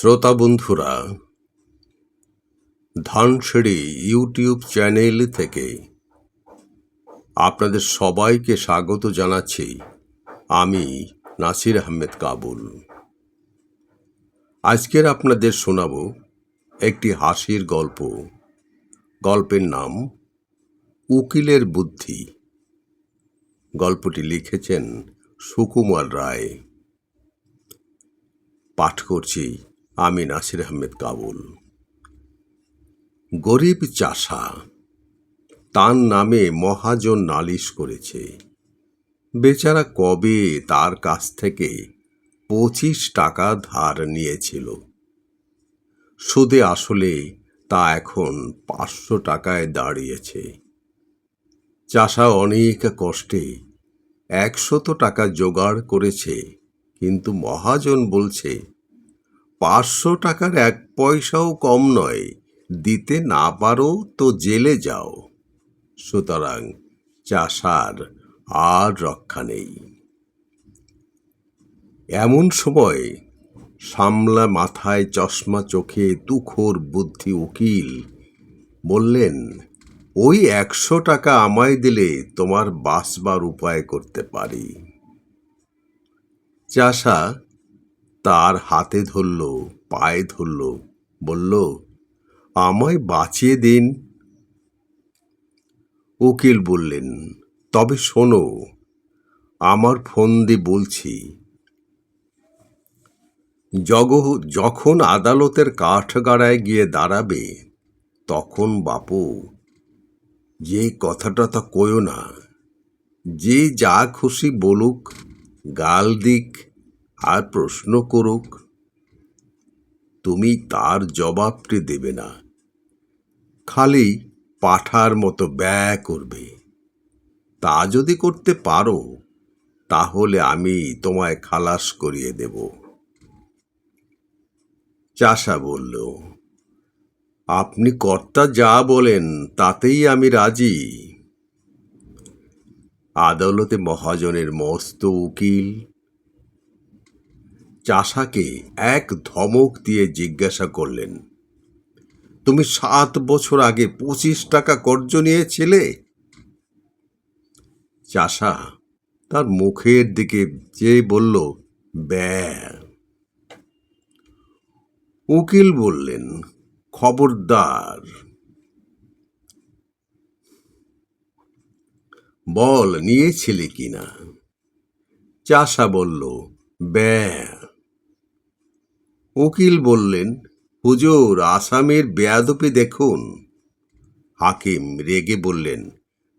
শ্রোতা বন্ধুরা, Dhansiri YouTube channel থেকে আপনাদের সবাইকে স্বাগত জানাচ্ছি আমি নাসির আহমেদ কাবুল। আজকের আপনাদের শোনাব একটি হাসির গল্প। গল্পের নাম, উকিলের বুদ্ধি। গল্পটি লিখেছেন সুকুমার রায়। পাঠ করছি। আমি নাসির আহমেদ কাবুল। গরিব চাষা, তার নামে মহাজন নালিশ করেছে। বেচারা কবে তার কাছ থেকে পঁচিশ টাকা ধার নিয়েছিল? সুদে আসলে তা এখন পাঁচশো টাকায় দাঁড়িয়েছে। চাষা অনেক কষ্টে একশত টাকা জোগাড় করেছে, কিন্তু মহাজন বলছে পাঁচশো টাকার এক পয়সাও কম নয়। দিতে না পারো তো জেলে যাও। সুতরাং চাষার আর রক্ষা নেই। এমন সময় সামলা মাথায় চশমা চোখে তুখোর বুদ্ধি উকিল বললেন, ওই একশো টাকা আমায় দিলে তোমার বাঁচবার উপায় করতে পারি। চাষা তার হাতে ধরল, পায়ে ধরল, বলল, আমায় বাঁচিয়ে দিন। উকিল বললেন, তবে শোনো, আমার ফোন দিয়ে বলছি, জগ, যখন আদালতের কাঠগাড়ায় গিয়ে দাঁড়াবে, তখন বাপু, যে কথাটা তা কয়ো না, যে যা খুশি বলুক, গাল দিক আর প্রশ্ন করুক, তুমি তার জবাবটি দেবে না। খালি পাঠার মতো ব্যয় করবে। তা যদি করতে পারো, তাহলে আমি তোমায় খালাস করিয়ে দেব। চাষা বলল, আপনি কর্তা যা বলেন তাতেই আমি রাজি। আদালতে মহাজনের মস্ত উকিল চাষাকে এক ধমক দিয়ে জিজ্ঞাসা করলেন, তুমি সাত বছর আগে পঁচিশ টাকা কর্জ নিয়েছিলে? চাষা তার মুখের দিকে চেয়ে বলল, ব্যা। উকিল বললেন, খবরদার। বল, নিয়েছিলে কিনা? চাষা বলল, ব্যা। উকিল বললেন, হুজুর, আসামের বেয়াদপি দেখুন। হাকিম রেগে বললেন,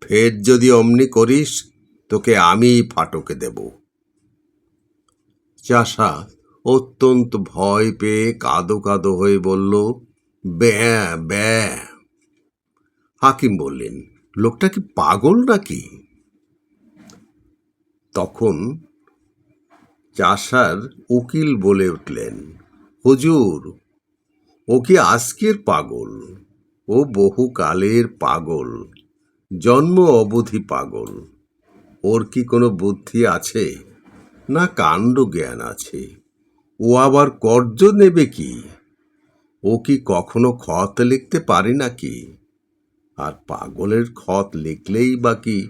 ফের যদি অমনি করিস, তোকে আমি ফাটকে দেব। চাষা অত্যন্ত ভয় পেয়ে কাদো কাদো হয়ে বলল, ব্যা ব্যা। হাকিম বললেন, লোকটা কি পাগল নাকি? তখন চাষার উকিল বলে উঠলেন হুজুর, ও কি আজকের পাগল? ও বহুকালের পাগল, জন্ম অবধি পাগল। ওর কি কোনো বুদ্ধি আছে? না কাণ্ড জ্ঞান আছে। ও আবার কর্জ নেবে কি? ও কি কখনো খত লিখতে পারে নাকি? আর পাগলের খত লিখলেই বা কি?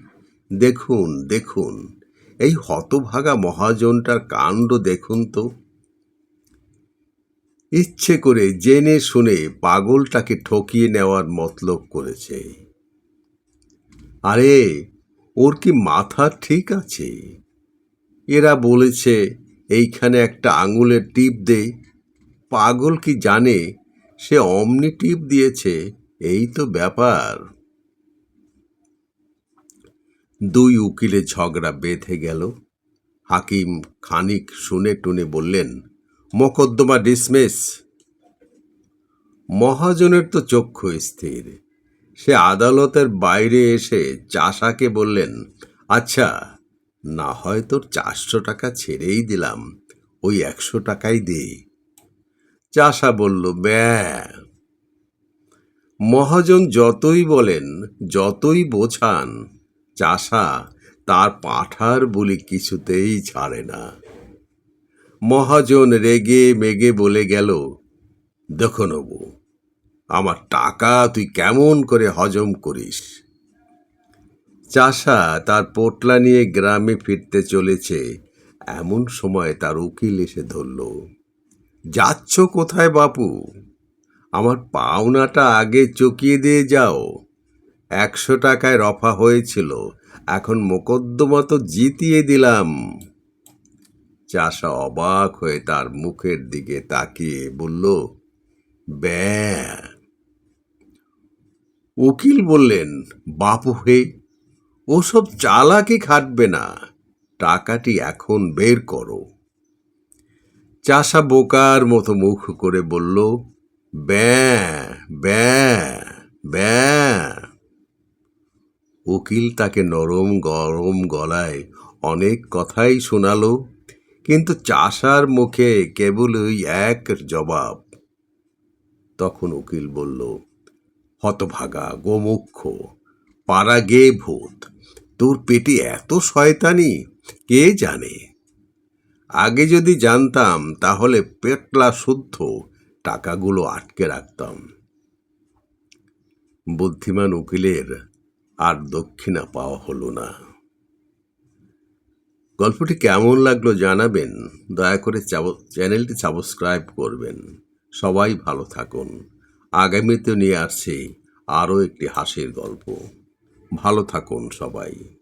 দেখুন দেখুন, এই হতভাগা মহাজনটার কাণ্ড দেখুন তো। ইচ্ছে করে জেনে শুনে পাগলটাকে ঠকিয়ে নেওয়ার মতলব করেছে। আরে, ওর কি মাথা ঠিক আছে? এরা বলেছে, এইখানে একটা আঙুলের টিপ দে। পাগল কি জানে? সে অমনি টিপ দিয়েছে, এই তো ব্যাপার। দুই উকিলে ঝগড়া বেঁধে গেল। হাকিম খানিক শুনে টুনে বললেন মোকদ্দমা ডিসমিস মহাজনের তো চক্ষু স্থির। সে আদালতের বাইরে এসে চাষাকে বললেন আচ্ছা না হয় তোর চারশো টাকা ছেড়েই দিলাম, ওই একশো টাকাই দে। চাষা বলল, ব্যা। মহাজন যতই বলেন, যতই বোঝান, চাষা তার পাঠার বলি কিছুতেই ছাড়ে না। মহাজন রেগে মেগে বলে গেল, দেখো নবু, আমার টাকা তুই কেমন করে হজম করিস? চাষা তার পোটলা নিয়ে গ্রামে ফিরতে চলেছে। এমন সময় তার উকিল এসে ধরল, যাচ্ছ কোথায় বাপু? আমার পাওনাটা আগে চকিয়ে দিয়ে যাও। একশো টাকায় রফা হয়েছিল, এখন মোকদ্দমা তো জিতিয়ে দিলাম। চাষা অবাক হয়ে তার মুখের দিকে তাকিয়ে বলল, ব্যা। উকিল বললেন, বাপু হে, ওসব চালাকি খাটবে না, টাকাটি এখন বের করো। চাষা বোকার মতো মুখ করে বলল, ব্যা ব্যা ব্যা। উকিল তাকে নরম গরম গলায় অনেক কথাই শোনালো। কিন্তু চাষার মুখে কেবল ওই এক জবাব। তখন উকিল বলল, হতভাগা গোমুখ্য পাড়া গে ভূত, তোর পেটে এত শয়তানি, কে জানে? আগে যদি জানতাম, তাহলে পেটলা শুদ্ধ টাকাগুলো আটকে রাখতাম। বুদ্ধিমান উকিলের আর দক্ষিণা পাওয়া হলো না। গল্পটি কেমন লাগল জানাবেন। দয়া করে চ্যানেলটি সাবস্ক্রাইব করবেন। সবাই ভালো থাকুন। আগামীতে নিয়ে আসছি আরও একটি হাসির গল্প। ভালো থাকুন সবাই।